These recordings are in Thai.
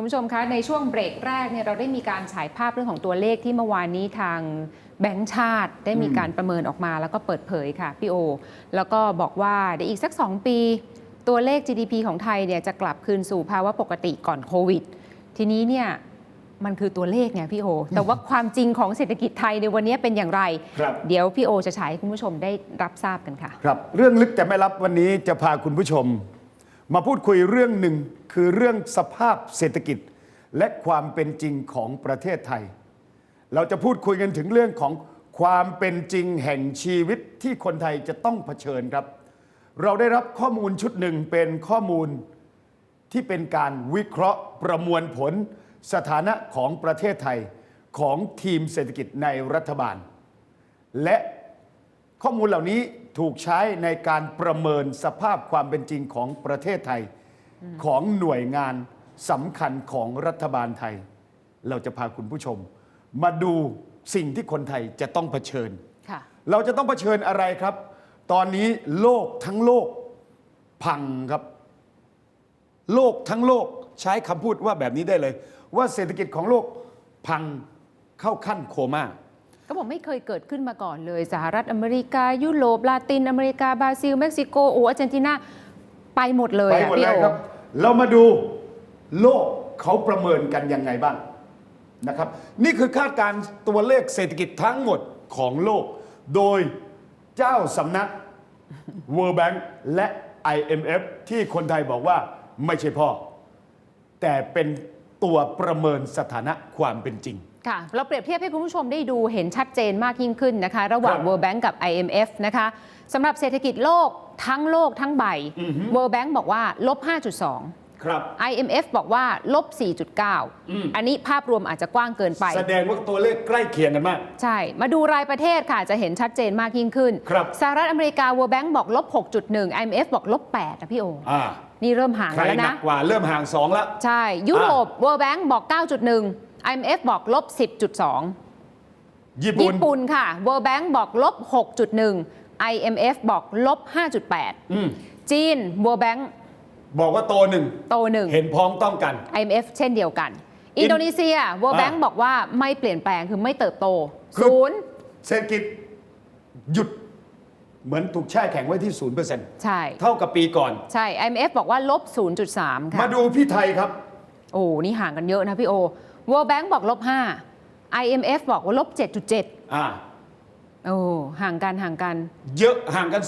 คุณผู้ชมคะในช่วงเบรกแรกเนี่ยเราได้มีการฉายภาพเรื่องของตัวเลขที่เมื่อวานนี้ทางแบงก์ชาติได้มีการประเมินออกมาแล้วก็เปิดเผยค่ะพี่โอ แล้วก็บอกว่าเดี๋ยวอีกสัก 2 ปี ตัวเลข GDP ของไทยเนี่ยจะกลับคืนสู่ภาวะปกติก่อนโควิด ทีนี้เนี่ยมันคือตัวเลขไงพี่โอ แต่ว่าความจริงของเศรษฐกิจไทยในวันนี้เป็นอย่างไรครับเดี๋ยวพี่โอจะฉายให้คุณผู้ชมได้รับทราบกันค่ะ ครับ เรื่องลึกแต่ไม่รับวันนี้จะพาคุณผู้ชม มาพูดคุยเรื่องหนึ่งคือเรื่องสภาพเศรษฐกิจและความเป็นจริงของประเทศไทย เราจะพูดคุยกันถึงเรื่องของความเป็นจริงแห่งชีวิตที่คนไทยจะต้องเผชิญครับ เราได้รับข้อมูลชุดหนึ่งเป็นข้อมูลที่เป็นการวิเคราะห์ประมวลผลสถานะของประเทศไทยของทีมเศรษฐกิจในรัฐบาล และข้อมูลเหล่านี้ ถูกใช้ในการประเมินสภาพความเป็นจริงของประเทศไทยของหน่วยงานสำคัญของรัฐบาลไทย เราจะพาคุณผู้ชม มาดูสิ่งที่คนไทยจะต้องเผชิญค่ะเราจะต้องเผชิญอะไรครับ ตอนนี้โลกทั้งโลกพังครับ โลกทั้งโลกใช้คำพูดว่าแบบนี้ได้เลย ว่าเศรษฐกิจของโลกพังเข้าขั้นโคม่า ก็บอกไม่เคยเกิดขึ้นมาก่อนเลย สหรัฐอเมริกา ยุโรปลาตินอเมริกาบราซิล เม็กซิโกโอ้อาร์เจนตินาไปหมดเลยไปอะหมดพี่เลยโอครับ เรามาดูโลกเขาประเมินกันยังไงบ้างนะครับ นี่คือคาดการณ์ตัวเลขเศรษฐกิจทั้งหมดของโลก โดยเจ้าสำนัก World Bank และ IMF ที่คนไทยบอกว่าไม่ใช่พ่อ แต่เป็นตัวประเมินสถานะความเป็นจริงค่ะเราเปรียบเทียบให้คุณผู้ชมได้ดูเห็นชัดเจนมากยิ่งขึ้นนะคะ ระหว่างครับ World Bank กับ IMF นะคะสำหรับเศรษฐกิจโลกทั้งโลกทั้งใบ World Bank บอกว่าลบ 5.2 ครับ IMF บอกว่าลบ 4.9 อันนี้ภาพรวมอาจจะกว้างเกินไป แสดงว่าตัวเลขใกล้เคียงกันมาก ใช่ มาดูรายประเทศค่ะจะเห็นชัดเจนมากยิ่งขึ้นครับสหรัฐอเมริกา World Bank บอกลบ 6.1 IMF บอกลบ8นะพี่โออ่านี่เริ่มห่างใครกันแล้วหนันะกกว่าเริ่มห่างสองแล้วใช่ยุโรป World Bank บอก 9.1 IMF บอกลบ 10.2 ญี่ปุ่นญี่ปุ่นค่ะ World Bank บอกลบ 6.1 IMF บอกลบอืม5.8 จีน World Bank บอกว่าโตหนึ่งโตหนึ่งเห็นพ้องต้องกัน IMF เช่นเดียวกัน อินโดนีเซีย World อ่า Bank บอกว่าไม่เปลี่ยนแปลงคือไม่เติบโตคือศูนย์เศรษฐกิจหยุดเหมือนถูกแช่แข็งไว้ที่ 0%ใช่ เท่ากับปีก่อน ใช่ IMF บอกว่าลบ 0.3 ค่ะ มาดูพี่ไทยครับ โอ้ นี่ห่างกันเยอะนะพี่โอ World Bank บอกลบ5 IMF บอกว่าลบ 7.7 อ่าโอ้ห่างกันห่างกันเยอะห่างกัน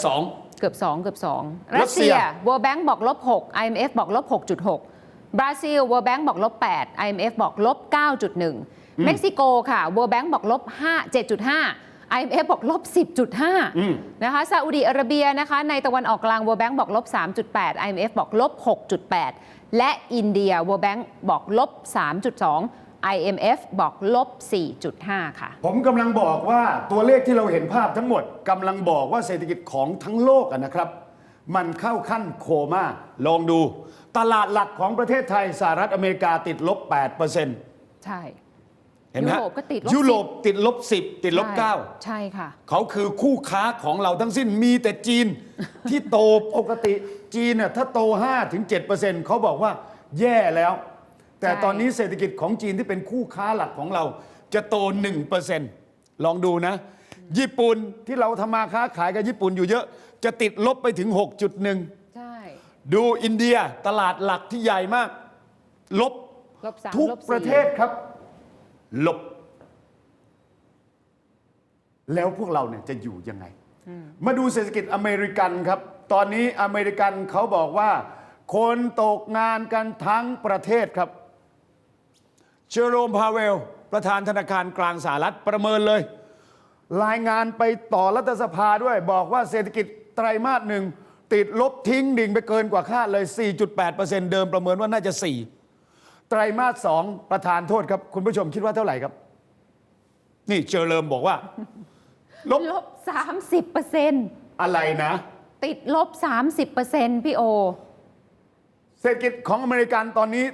เกือบ 2 เกือบ 2 รัรัสสเซีเซียย World Bank บอกลบ 6 IMF บอกลบ 6.6 บราซิล World Bank บอกลบ 8 IMF บอกลบ 9.1 เม็กซิโกค่ะ World Bank บอกลบ 5 7.5 IMF บอกลบอืม10.5 นะคะ ซาอุดีอาระเบียนะคะ ในตะวันออกกลาง World Bank บอกลบ 3.8 IMF บอกลบ 6.8 และอินเดีย World Bank บอกลบ 3.2 IMF บอกลบ 4.5 ค่ะ ผมกำลังบอกว่าตัวเลขที่เราเห็นภาพทั้งหมดกำลังบอกว่าเศรษฐกิจของทั้งโลกอะนะครับ มันเข้าขั้นโคม่าลองดู ตลาดหลักของประเทศไทยสหรัฐอเมริกาติดลบ 8%ใช่ เห็นไหมยุโรปก็ติดลบยุโรปติดลบ 10 ติดลบใช่9ใช่ค่ะ เขาคือคู่ค้าของเราทั้งสิ้นมีแต่จีน ที่โตปกติจีนน่ะถ้าโต5ถึง7%เขาบอกว่าแย่แล้ว แต่ใช่ตอนนี้เศรษฐกิจของจีนที่เป็นคู่ค้าหลักของเราจะโต 1%ลองดูนะ ญี่ปุ่นที่เราทำมาค้าขายกับญี่ปุ่นอยู่เยอะ จะติดลบไปถึง 6.1 ใช่ ดูอินเดียตลาดหลักที่ใหญ่มาก ลบลบสามทุกลบสี่ประเทศครับ ลบ แล้วพวกเราเนี่ยจะอยู่ยังไง มาดูเศรษฐกิจอเมริกันครับ ตอนนี้อเมริกันเขาบอกว่า คนตกงานกันทั้งประเทศครับ เชอโรมพาเวล ประธานธนาคารกลางสหรัฐประเมินเลย รายงานไปต่อรัฐสภาด้วยบอกว่าเศรษฐกิจไตรมาสหนึ่งติดลบทิ้งดิ่งไปเกินกว่าคาดเลย 4.8%เดิมประเมินว่าน่าจะ 4 ไตรมาสสองประธานโทษครับ คุณผู้ชมคิดว่าเท่าไหร่ครับ นี่เจอเริมบอกว่า ลบลบ 30เปอร์เซ็นต์อะไรนะ ติดลบ 30เปอร์เซ็นต์พี่โอ เศรษฐกิจของอเมริกันตอนนี้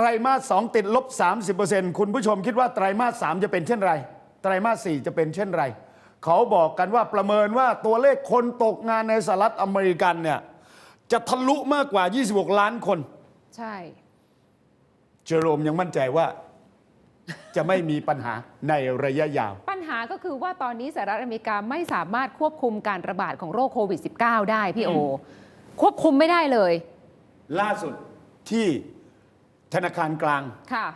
ไตรมาสสองติดลบ 30%คุณผู้ชมคิดว่าไตรมาสสามจะเป็นเช่นไร ไตรมาสสี่จะเป็นเช่นไร เขาบอกกันว่าประเมินว่าตัวเลขคนตกงานในสหรัฐอเมริกันเนี่ยจะทะลุมากกว่า 26 ล้านคน ใช่ เจอโรมยังมั่นใจว่าจะไม่มีปัญหาในระยะยาว ปัญหาก็คือว่าตอนนี้สหรัฐอเมริกาไม่สามารถควบคุมการระบาดของโรคโควิด -19 ได้พี่โอ ควบคุมไม่ได้เลย ล่าสุดที่ ธนาคารกลางค่ะ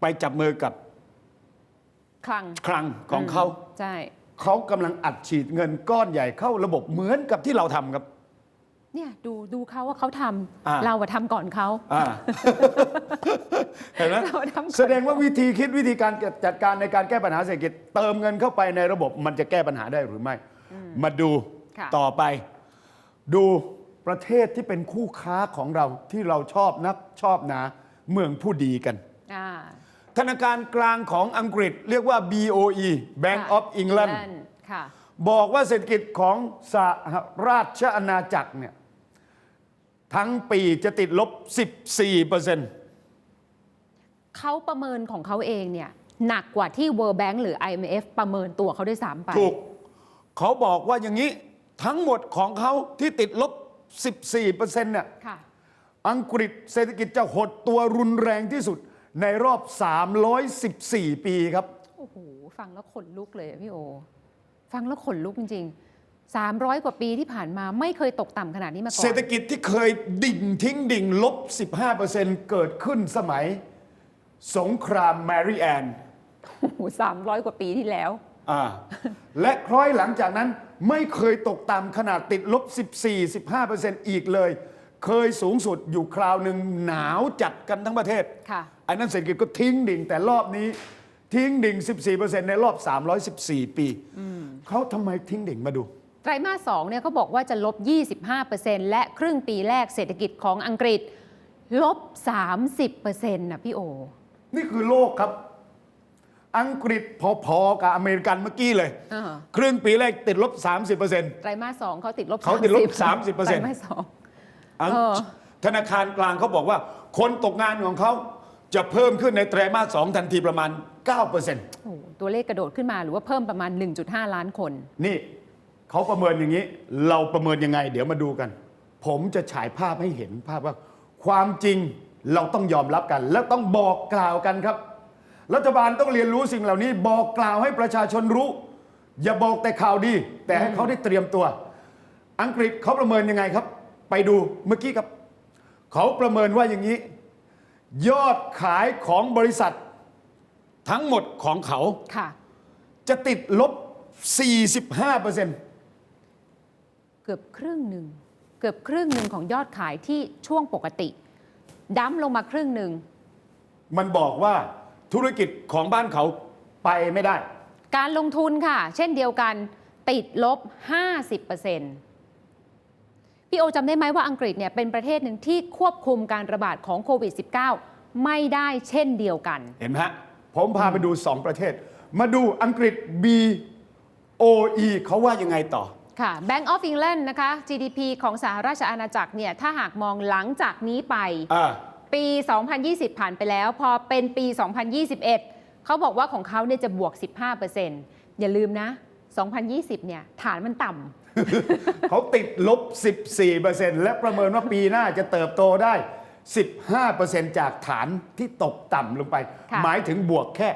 ไปจับมือกับคลังคลังของเขาใช่เขากำลังอัดฉีดเงินก้อนใหญ่เข้าระบบเหมือนกับที่เราทำครับ เนี่ยดูดูเขาว่าเขาทอ่าำเราอะทำก่อนเขาอ่าเห็นไหมเราทำก่อนแสดงว่าวิธีคิดวิธีการจัดการในการแก้ปัญหาเศรษฐกิจ เติมเงินเข้าไปในระบบมันจะแก้ปัญหาได้หรือไม่ มาดูค่ะต่อไป ดู ประเทศที่เป็นคู่ค้าของเราที่เราชอบนักชอบนาเมืองผู้ดีกัน อ่า ธนาคารกลางของอังกฤษเรียกว่า BOE Bank ค่ะ of England ค่ะ บอกว่าเศรษฐกิจของสหราชอาณาจักรเนี่ยทั้งปีจะติดลบ 14เปอร์เซ็นต์เขาประเมินของเขาเองเนี่ยหนักกว่าที่ World Bank หรือ IMF ประเมินตัวเขาด้วยซ้ำไป ถูก เขาบอกว่าอย่างนี้ทั้งหมดของเขาที่ติดลบ 14เปอร์เซ็นต์เนี่ยค่ะ อังกฤษเศรษฐกิจจะหดตัวรุนแรงที่สุดในรอบ 314 ปีครับ โอ้โห ฟังแล้วขนลุกเลยอะพี่โอ ฟังแล้วขนลุกจริงๆ 300 กว่าปีที่ผ่านมาไม่เคยตกต่ำขนาดนี้มาก่อน เศรษฐกิจที่เคยดิ่งทิ้งดิ่งลบ 15%เกิดขึ้นสมัย สงครามแมรี่แอน โอ้โห300กว่าปีที่แล้ว อ่าและคล้อยหลังจากนั้นไม่เคยตกต่ำขนาดติดลบ 14-15%อีกเลย เคยสูงสุดอยู่คราวหนึ่งหนาวจัดกันทั้งประเทศค่ะ อันนั้นเศรษฐกิจก็ทิ้งดิ่งแต่รอบนี้ทิ้งดิ่ง 14%ในรอบ 314 ปีเขาทำไมทิ้งดิ่งมาดู ไตรมาส2เนี่ยเขาบอกว่าจะลบ 25%และครึ่งปีแรกเศรษฐกิจของอังกฤษ ลบ 30%นะพี่โอ นี่คือโลกครับ อังกฤษพอๆกับอเมริกันเมื่อกี้เลย อ่าครึ่งปีแรกติดลบ 30%ไตรมาส2เขาติดลบเขาติดลบ30 30%ไตรมาส2อังเออ ธนาคารกลางเขาบอกว่า คนตกงานของเขาจะเพิ่มขึ้นในไตรมาสสองทันทีประมาณ9%โอ้โหตัวเลขกระโดดขึ้นมาหรือว่าเพิ่มประมาณ 1.5 ล้านคนนี่เขาประเมินอย่างนี้ เราประเมินยังไง เดี๋ยวมาดูกัน ผมจะฉายภาพให้เห็นภาพว่า ความจริงเราต้องยอมรับกัน และต้องบอกกล่าวกันครับ รัฐบาลต้องเรียนรู้สิ่งเหล่านี้ บอกกล่าวให้ประชาชนรู้ อย่าบอกแต่ข่าวดี แต่ให้เขาได้เตรียมตัว อังกฤษเขาประเมินยังไงครับ ไปดูเมื่อกี้ครับ เขาประเมินว่าอย่างนี้ ยอดขายของบริษัท ทั้งหมดของเขา ค่ะ จะติดลบ 45เปอร์เซ็นต์ เกือบครึ่งหนึ่ง เกือบครึ่งหนึ่งของยอดขายที่ช่วงปกติดั้มลงมาครึ่งหนึ่ง มันบอกว่า ธุรกิจของบ้านเขาไปไม่ได้ การลงทุนค่ะ เช่นเดียวกันติดลบ 50%พี่โอจำได้ไหมว่าอังกฤษเนี่ยเป็นประเทศหนึ่งที่ควบคุมการระบาดของโควิด -19 ไม่ได้เช่นเดียวกัน เห็นไหมฮะ ผมพาไปดู 2 ประเทศ มาดูอังกฤษ BOE เขาว่ายังไงต่อค่ะ Bank of England นะคะ GDP ของสหราชอาณาจักรเนี่ยถ้าหากมองหลังจากนี้ไปอ่า ปี 2020 ผ่านไปแล้ว พอเป็นปี 2021 เขาบอกว่าของเขาเนี่ยจะบวก 15%อย่าลืมนะ 2020 เนี่ยฐานมันต่ำ เขาติดลบ 14%และประเมินว่าปีหน้าจะเติบโตได้ 15%จากฐานที่ตกต่ำลงไป ค่ะ หมายถึงบวกแค่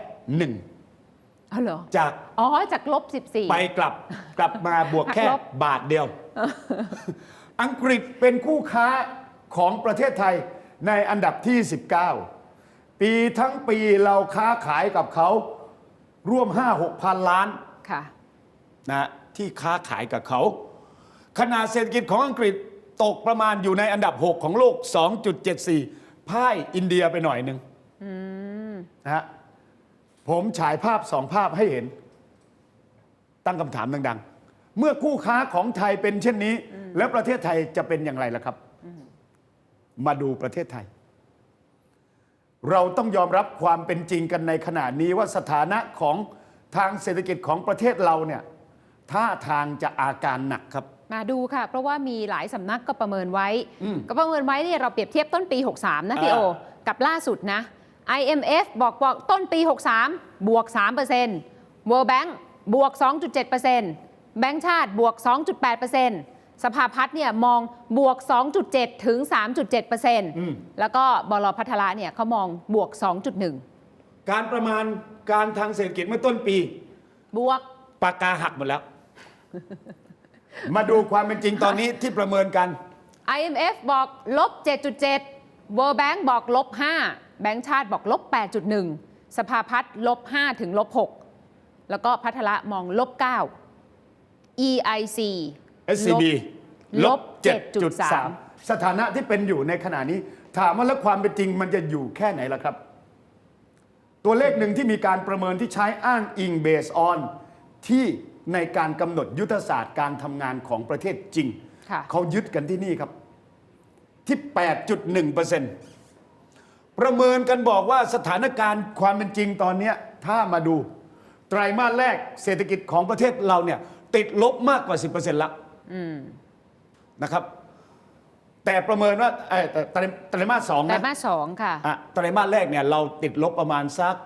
อ๋อเหรอ1จาก อ๋อ จากลบ 14 ไปกลับกลับมาบวกแค่หักลบ บาทเดียว อังกฤษเป็นคู่ค้าของประเทศไทย ในอันดับที่ 19 ปีทั้งปีเราค้าขายกับเขาร่วม 5-6พันล้านค่ะนะที่ค้าขายกับเขา ขนาดเศรษฐกิจของอังกฤษตกประมาณอยู่ในอันดับ 6 ของโลก 2.74พ่ายอินเดียไปหน่อยหนึ่งนะฮะผมฉายภาพสองภาพให้เห็น ตั้งคำถามดัง ๆ เมื่อคู่ค้าของไทยเป็นเช่นนี้ แล้วประเทศไทยจะเป็นอย่างไรล่ะครับ มาดูประเทศไทย เราต้องยอมรับความเป็นจริงกันในขณะนี้ว่าสถานะของทางเศรษฐกิจของประเทศเราเนี่ยท่าทางจะอาการหนักครับ มาดูค่ะ เพราะว่ามีหลายสำนักก็ประเมินไว้อืมก็ประเมินไว้เนี่ยเราเปรียบเทียบต้นปี 63 นะพี่โออ่ากับล่าสุดนะ IMF บอกว่าต้นปี 63 บวก 3% World Bank บวก 2.7%แบงก์ชาติบวก 2.8% สภาพัฒน์เนี่ยมองบวก 2.7 ถึง 3.7%แล้วก็บลพัทละเนี่ยเขามองบวก 2.1 การประมาณการทางเศรษฐกิจเมื่อต้นปี บวกปากกาหักหมดแล้ว มาดูความเป็นจริงตอนนี้ที่ประเมินกัน IMF บอกลบ 7.7 World Bank บอกลบ 5 แบงก์ชาติบอกลบ 8.1 สภาพัฒน์ลบ 5 ถึงลบ 6 แล้วก็พัทละมองลบ 9 EIC SCB ลลบบ7.3 สถานะที่เป็นอยู่ในขณะนี้ ถามว่าแล้วความเป็นจริงมันจะอยู่แค่ไหนล่ะครับ ตัวเลขหนึ่งที่มีการประเมินที่ใช้อ้างอิงเบสออนที่ในการกำหนดยุทธศาสตร์การทำงานของประเทศจริงค่ะเขายึดกันที่นี่ครับ ที่ 8.1%ประเมินกันบอกว่าสถานการณ์ความเป็นจริงตอนเนี้ยถ้ามาดูไตรมาสแรกเศรษฐกิจของประเทศเราเนี่ยติดลบมากกว่า 10%ละ นะครับ แต่ประเมินว่าเอ่อแต่ไตรไตรมาสสองไตรนะมาสสองค่ะ อะไตรมาสแรกเนี่ยเราติดลบประมาณสัก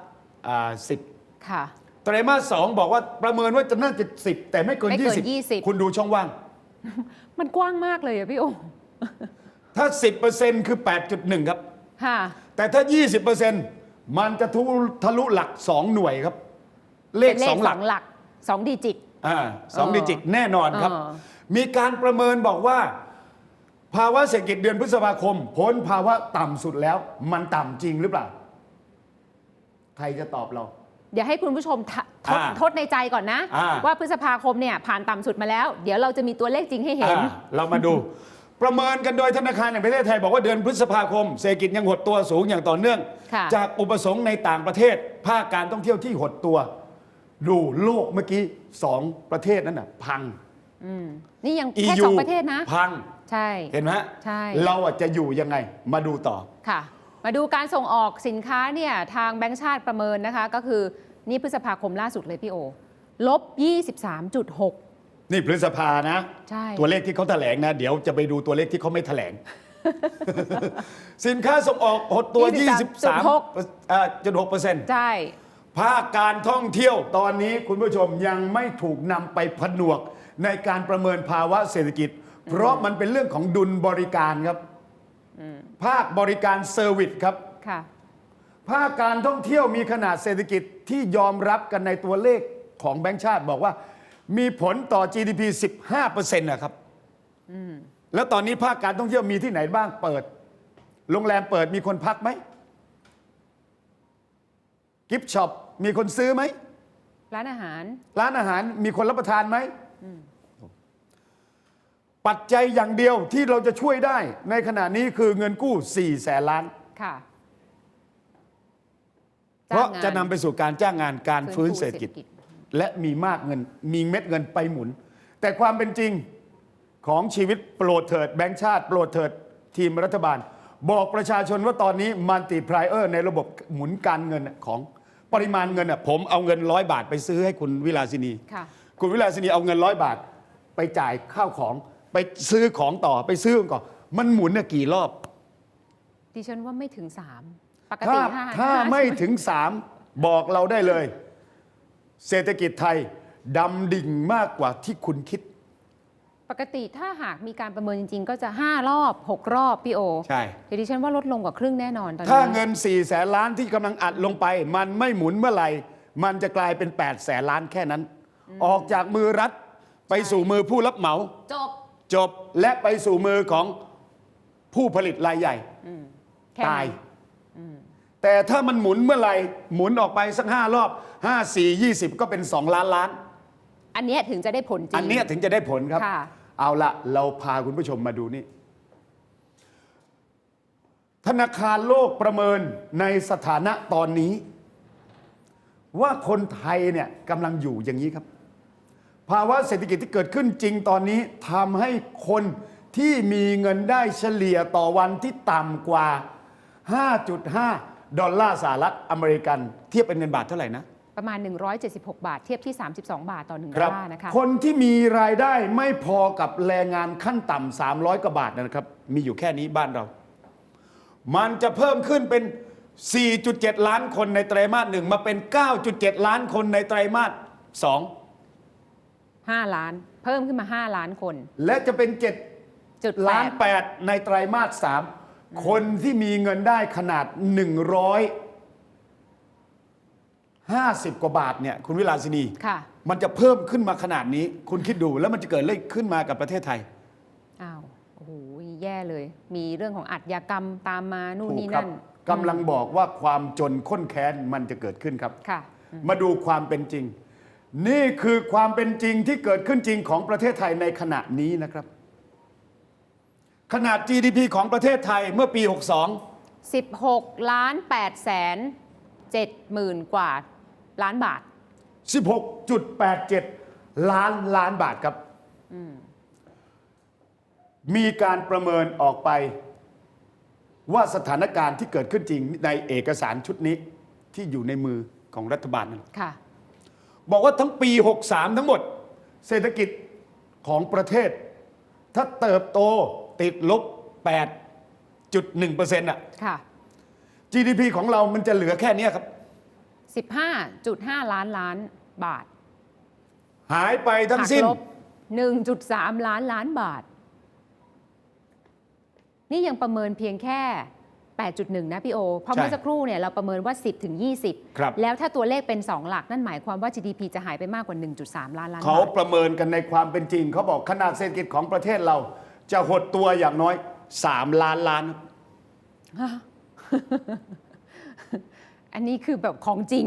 สิบค่ะ ไตรมาสสองบอกว่าประเมินว่าจะน่าจะสิบแต่ไม่เกินไม่เกิน20 20คุณดูช่องว่าง มันกว้างมากเลยอะพี่โอถ้า 10%คือ 8.1 ครับ ค่ะ แต่ถ้า 20%มันจะทุทะลุหลัก 2 หน่วยครับ เลเป็ขนเลข2หสลัอกงหลักสองดิจิต อ่าสองเออดิจิตแน่นอนครับ เออ มีการประเมินบอกว่า ภาวะเศรษฐกิจเดือนพฤษภาคมพ้นภาวะต่ำสุดแล้ว มันต่ำจริงหรือเปล่า ใครจะตอบเรา เดี๋ยวให้คุณผู้ชมทะทดอ่าทดในใจก่อนนะ อ่า ว่าพฤษภาคมเนี่ยผ่านต่ำสุดมาแล้ว เดี๋ยวเราจะมีตัวเลขจริงให้เห็น อ่าเรามาดู ประเมินกันโดยธนาคารแห่งประเทศไทย บอกว่าเดือนพฤษภาคม เศรษฐกิจยังหดตัวสูงอย่างต่อเนื่อง ค่ะ จากอุปสงค์ในต่างประเทศ ภาคการท่องเที่ยวที่หดตัว ดูโลกเมื่อกี้สองประเทศนั้นน่ะพัง นี่ยังแค่ EU สองประเทศนะ พัง ใช่ เห็นไหมฮะใช่ เราอะจะอยู่ยังไง มาดูต่อ ค่ะ มาดูการส่งออกสินค้าเนี่ยทางแบงก์ชาติประเมินนะคะ ก็คือนี่พฤษภาคมล่าสุดเลยพี่โอลบ 23.6 นี่พฤษภานะ ใช่ ตัวเลขที่เขาแถลงนะ เดี๋ยวจะไปดูตัวเลขที่เขาไม่แถลง สินค้าส่งออกหดตัว 23.6เปอร์เซ็นต์ ใช่ ภาคการท่องเที่ยวตอนนี้คุณผู้ชมยังไม่ถูกนำไปผนวก ในการประเมินภาวะเศรษฐกิจ เพราะมันเป็นเรื่องของดุลบริการครับภาคบริการเซอร์วิสครับค่ะภาคการท่องเที่ยวมีขนาดเศรษฐกิจที่ยอมรับกันในตัวเลขของแบงก์ชาติบอกว่า มีผลต่อ GDP 15%นะครับแล้วตอนนี้ภาคการท่องเที่ยวมีที่ไหนบ้างเปิด โรงแรมเปิดมีคนพักไหมกิฟช็อปมีคนซื้อไหมร้านอาหาร ร้านอาหารมีคนรับประทานไหม ปัจจัยอย่างเดียวที่เราจะช่วยได้ในขณะนี้คือเงินกู้4แสนล้าน ค่ะเพราะงงจะนำไปสู่การจ้างงานการฟื้นเศรษฐกิจฟื้นฟูและมีมากเงินมีเม็ดเงินไปหมุน แต่ความเป็นจริงของชีวิตโปรดเถิดแบงค์ชาติ โปรดเถิดทีมรัฐบาล บอกประชาชนว่าตอนนี้มันติพรายเออร์ในระบบหมุนการเงินของปริมาณเงินอะผมเอาเงินร้อยบาทไปซื้อให้คุณวิลาสินี ค่ะ คุณวิลาสินีเอาเงินร้อยบาทไปจ่ายข้าวของ ไปซื้อของต่อไปซื้อก่อนมันหมุนเนี่ยกี่รอบ ดิฉันว่าไม่ถึง3ปกถ้าติห้าถ้าห้ไม่ถึงสามบอกเราได้เลย เศรษฐกิจไทยดำดิ่งมากกว่าที่คุณคิด ปกติถ้าหากมีการประเมินจริง ๆ ก็จะ 5 รอบ 6 รอบ พี่โอใช่แต่ดิฉันว่าลดลงกว่าครึ่งแน่นอนตอนนี้ถ้าเงิน4ี่แสนล้านที่กำลังอัดลงไป มันไม่หมุนเมื่อไหร่ มันจะกลายเป็น8ปดแสนล้านแค่นั้น ออกจากมือรัฐไปสู่มือผู้รับเหมา จบ จบและไปสู่มือของผู้ผลิตรายใหญ่แค่ตายนั้นแต่ถ้ามันหมุนเมื่อไหร่หมุนออกไปสักห้ารอบ 5 4 20 ก็เป็น 2 ล้านล้าน อันเนี้ยถึงจะได้ผลจริง อันเนี้ยถึงจะได้ผลครับ ค่ะ เอาละเราพาคุณผู้ชมมาดูนี่ ธนาคารโลกประเมินในสถานะตอนนี้ ว่าคนไทยเนี่ยกำลังอยู่อย่างนี้ครับ ภาวะเศรษฐกิจที่เกิดขึ้นจริงตอนนี้ทำให้คนที่มีเงินได้เฉลี่ยต่อวันที่ต่ำกว่า 5.5 ดอลลาร์สหรัฐอเมริกัน เทียบเป็นเงินบาทเท่าไหร่นะ ประมาณ 176 บาท เทียบที่ 32 บาทต่อ1ดคอรัลลาร์นะคะคนที่มีรายได้ไม่พอกับแรงงานขั้นต่ำ300 กว่าบาทนะครับ มีอยู่แค่นี้บ้านเรา มันจะเพิ่มขึ้นเป็น 4.7 ล้านคนในไตรมาสหนึ่งมาเป็น 9.7 ล้านคนในไตรมาสสอง 5 ล้าน เพิ่มขึ้นมา 5 ล้านคนและจะเป็น จุด7 แปล้าน ด8 ในไตรมาส 3 คนที่มีเงินได้ขนาด150 กว่าบาทเนี่ยคุณวิลาสินี ค่ะมันจะเพิ่มขึ้นมาขนาดนี้ คุณคิดดูแล้วมันจะเกิดอะไรขึ้นมากับประเทศไทย อ้าวโอ้โหแย่เลย มีเรื่องของอาชญากรรมตามมานู่นถูกนี่ครับนั่นกำลังบอกว่าความจนข้นแค้นมันจะเกิดขึ้นครับ ค่ะ มาดูความเป็นจริง นี่คือความเป็นจริงที่เกิดขึ้นจริงของประเทศไทยในขณะนี้นะครับ ขนาด GDP ของประเทศไทยเมื่อปี 16 ล้าน8แสน7หมื่นกว่าล้านบาท 62 16.87 ล้านล้านบาทครับมีการประเมินออกไป ว่าสถานการณ์ที่เกิดขึ้นจริงในเอกสารชุดนี้ที่อยู่ในมือของรัฐบาลนั่นค่ะ บอกว่าทั้งปี 63 ทั้งหมด เศรษฐกิจของประเทศ ถ้าเติบโตติดลบ 8.1%อะ ค่ะ GDP ของเรามันจะเหลือแค่เนี้ยครับ 15.5 ล้านล้านบาทหายไปทั้งหักสิ้นลบ1.3 ล้านล้านบาท นี่ยังประเมินเพียงแค่ 8.1 นะพี่โอ เพราะใช่เมื่อสักครู่เนี่ยเราประเมินว่า 10 ถึงครับ20 แล้วถ้าตัวเลขเป็น 2 หลัก นั่นหมายความว่า GDP จะหายไปมากกว่า 1.3 ล้านล้านเขาบาทประเมินกันในความเป็นจริง เขาบอกขนาดเศรษฐกิจของประเทศเรา จะหดตัวอย่างน้อย 3 ล้านล้าน อันนี้คือแบบของจริง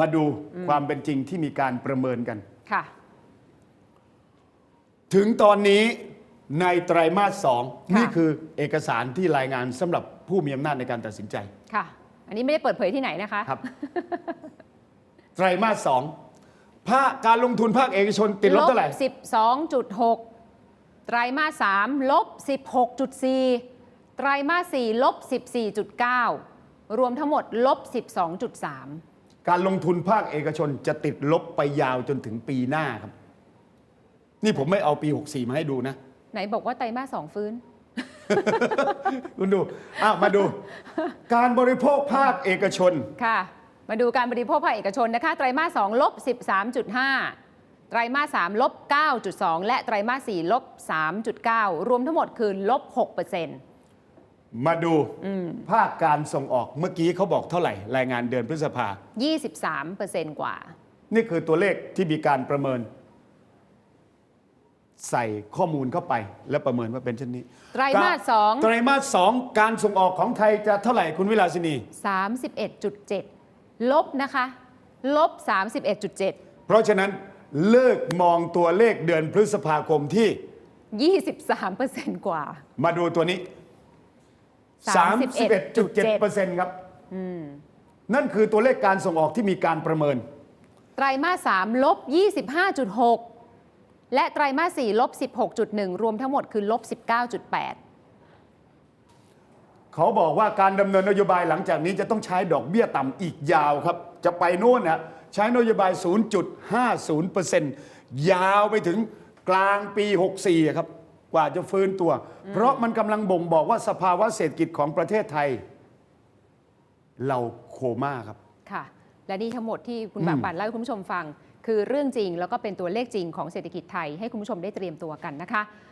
มาดูความเป็นจริงที่มีการประเมินกัน ค่ะ ถึงตอนนี้ ในไตรมาสสองค่ะ นี่คือเอกสารที่รายงานสำหรับผู้มีอำนาจในการตัดสินใจค่ะ อันนี้ไม่ได้เปิดเผยที่ไหนนะคะ ครับ ไตรมาสสองภาคการลงทุนภาคเอกชนติดลบเท่าไหร่12.6ไตรมาส3ลบ16.4ไตรมาส4ลบ14.9รวมทั้งหมดลบ12.3การลงทุนภาคเอกชนจะติดลบไปยาวจนถึงปีหน้าครับ นี่ผมไม่เอาปี 64 มาให้ดูนะ ไหนบอกว่าไตรมาส2ฟื้น คุณดูอ้าวมาดู การบริโภคภาคเอกชน ค่ะ มาดูการบริโภคภาคเอกชนนะคะ ไตรมาส2ลบ13.5 ไตรมาส3ลบ9.2 และไตรมาส4ลบ3.9 รวมทั้งหมดคือลบ6%มาดูภาคการส่งออกเมื่อกี้เขาบอกเท่าไหร่ รายงานเดือนพฤษภา 23%กว่า นี่คือตัวเลขที่มีการประเมิน ใส่ข้อมูลเข้าไป และประเมินว่าเป็นเช่นนี้ไตรมาสสอง ไตรมาสสองการส่งออกของไทยจะเท่าไหร่คุณวิลาสินี 31.7 ลบนะคะ ลบ 31.7 เพราะฉะนั้นเลิกมองตัวเลขเดือนพฤษภาคมที่ 23%กว่า มาดูตัวนี้ 31.7%ครับ นั่นคือตัวเลขการส่งออกที่มีการประเมิน ไตรมาส3ลบ 25.6 และไตรมาส 4 ลบ 16.1 รวมทั้งหมดคือลบ 19.8เขาบอกว่าการดำเนินนโยบายหลังจากนี้จะต้องใช้ดอกเบี้ยต่ำอีกยาวครับ จะไปโน่นนะใช้นโยบาย 0.50%ยาวไปถึงกลางปี 64อะครับ กว่าจะฟื้นตัว เพราะมันกำลังบ่งบอกว่าสภาวะเศรษฐกิจของประเทศไทย เราโคม่าครับ ค่ะ และนี่ทั้งหมดที่คุณบากบันเล่าให้คุณผู้ชมฟัง คือเรื่องจริงแล้วก็เป็นตัวเลขจริงของเศรษฐกิจไทยให้คุณผู้ชมได้เตรียมตัวกันนะคะ